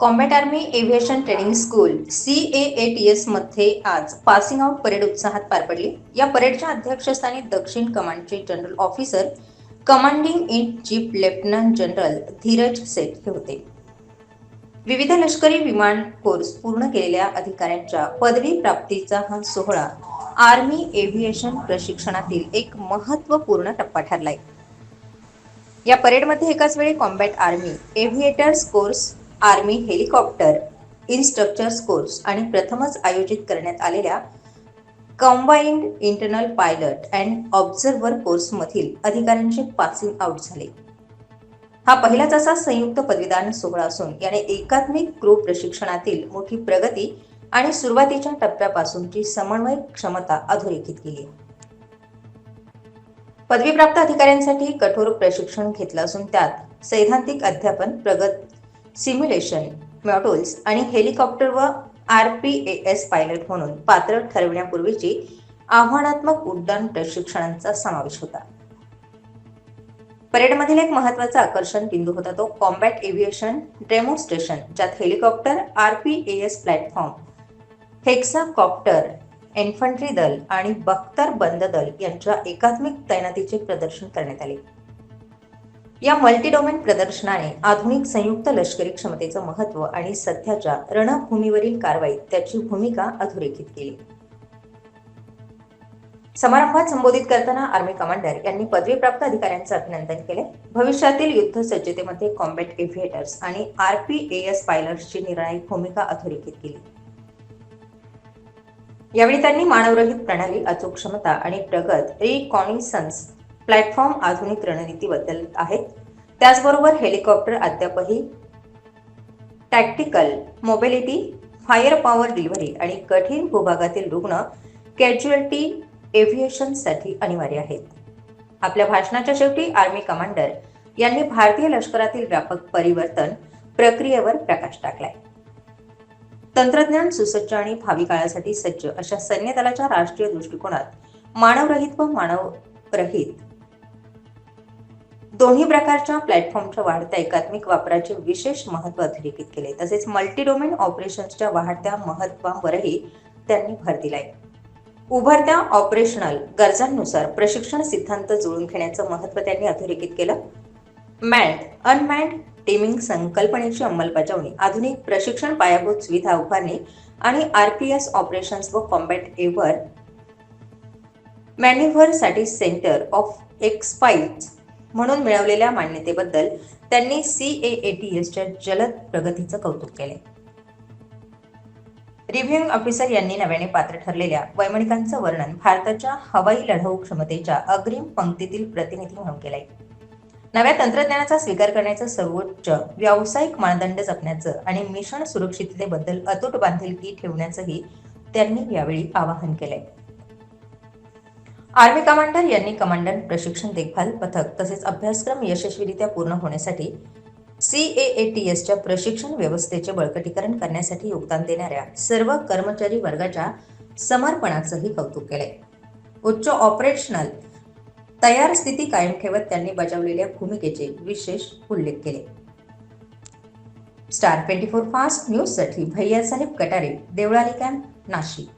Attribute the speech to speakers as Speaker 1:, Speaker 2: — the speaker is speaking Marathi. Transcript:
Speaker 1: Combat army aviation training school C A A T एसमध्ये आज पासिंग आउट परेड उत्साहात पार पडली. या परेडच्या अध्यक्षस्थानी दक्षिण कमांडचे general officer commanding in chief lieutenant general Dheeraj Seth हे होते. विविध लष्करी विमान कोर्स पूर्ण केलेल्या अधिकाऱ्यांच्या पदवी प्राप्तीचा हा सोहळा आर्मी एव्हिएशन प्रशिक्षणातील एक महत्त्वपूर्ण टप्पा ठरलाय. या परेडमध्ये एकाच वेळी combat army aviators course army helicopter instructors course आणि प्रथमच आयोजित करण्यात आलेल्या combined internal pilot and observer कोर्समधील अधिकाऱ्यांचे पासिंग आउट झाले. हा पहिलाच असा संयुक्त पदवीदान सोहळा असून याने एकात्मिक क्रू प्रशिक्षणातील मोठी प्रगती आणि सुरुवातीच्या टप्प्यापासूनची समन्वय क्षमता अधोरेखित केली. पदवीप्राप्त अधिकाऱ्यांसाठी कठोर प्रशिक्षण घेतलं असून त्यात सैद्धांतिक अध्यापन प्रगत सिम्युलेशन मॉड्यूल्स आणि हेलिकॉप्टर व R P A S pilot म्हणून पात्र ठरविण्यापूर्वीची आव्हानात्मक उड्डाण प्रशिक्षणांचा समावेश होता. परेडमधील एक महत्त्वाचा आकर्षण बिंदू होता तो कॉम्बॅट एव्हिएशन डेमॉन्स्ट्रेशन ज्यात helicopter R P A S platform hexacopter infantry दल आणि बख्तर बंद दल यांच्या एकात्मिक तैनातीचे प्रदर्शन करण्यात आले. या मल्टीडोमेन प्रदर्शनाने आधुनिक संयुक्त लष्करी क्षमतेचं महत्त्व आणि सध्याच्या रणभूमीवरील कारवाईत त्याची भूमिका अधोरेखित केली. समारंभात संबोधित करताना आर्मी कमांडर यांनी पदवीप्राप्त अधिकाऱ्यांचं अभिनंदन केले. भविष्यातील युद्ध सज्जतेमध्ये कॉम्बॅट एव्हिएटर्स आणि आरपीएएस पायलट्सची निर्णायक भूमिका अधोरेखित केली. यावेळी त्यांनी मानवरहित प्रणाली अचूक क्षमता आणि प्रगत रिकॉनिसन्स प्लॅटफॉर्म आधुनिक रणनीती बदलत आहेत. त्याचबरोबर हेलिकॉप्टर अद्यापही tactical mobility fire power delivery आणि कठीण भूभागातील रुग्ण कॅज्युअल्टी एव्हिएशनसाठी अनिवार्य आहेत. आपल्या भाषणाच्या शेवटी आर्मी कमांडर यांनी भारतीय लष्करातील व्यापक परिवर्तन प्रक्रियेवर प्रकाश टाकलाय. तंत्रज्ञान सुसज्ज आणि भावी काळासाठी सज्ज अशा सैन्य दलाच्या राष्ट्रीय दृष्टिकोनात मानवरहित व मानवरहित दोन्ही प्रकारच्या प्लॅटफॉर्मच्या वाढत्या एकात्मिक वापराचे विशेष महत्त्व अधोरेखित केले. तसेच मल्टीडोमेन ऑपरेशन्सच्या वाढत्या महत्वावरही त्यांनी भर दिलाय. उभरत्या ऑपरेशनल गरजांनुसार प्रशिक्षण सिद्धांत जुळून घेण्याचं महत्त्व त्यांनी अधोरेखित केलं. मॅन्ड अनमॅन्ड टीमिंग संकल्पनेची अंमलबजावणी आधुनिक प्रशिक्षण पायाभूत सुविधा उभारणी आणि आरपीएस ऑपरेशन्स व कॉम्बॅट एव्हर मॅन्युव्हरसाठी सेंटर ऑफ एक्सपाईल्स म्हणून मिळवलेल्या मान्यतेबद्दल त्यांनी सी ए टी एसच्या जलद प्रगतीचं कौतुक केले. रिव्ह्यूइंग ऑफिसर यांनी नव्याने पात्र ठरलेल्या वैमानिकांचं वर्णन भारताच्या हवाई लढाऊ क्षमतेच्या अग्रिम पंक्तीतील प्रतिनिधी म्हणून केलंय. नव्या तंत्रज्ञानाचा स्वीकार करण्याचं सर्वोच्च व्यावसायिक मानदंड जपण्याचं आणि मिशन सुरक्षिततेबद्दल अतूट बांधिलकी ठेवण्याचंही त्यांनी यावेळी आवाहन केलंय. आर्मी कमांडर यांनी कमांडंट प्रशिक्षण देखभाल पथक तसेच अभ्यासक्रम यशस्वीरित्या पूर्ण होण्यासाठी सी ए ए टी एसच्या प्रशिक्षण व्यवस्थेचे बळकटीकरण करण्यासाठी योगदान देणाऱ्या सर्व कर्मचारी वर्गाच्या समर्पणाचंही कौतुक केलंय उच्च ऑपरेशनल तयार स्थिती कायम ठेवत त्यांनी बजावलेल्या भूमिकेचे विशेष उल्लेख केले. स्टार ट्वेंटी फोर फास्ट न्यूजसाठी भैयासाहेब कटारे देवळाली कॅम्प नाशिक.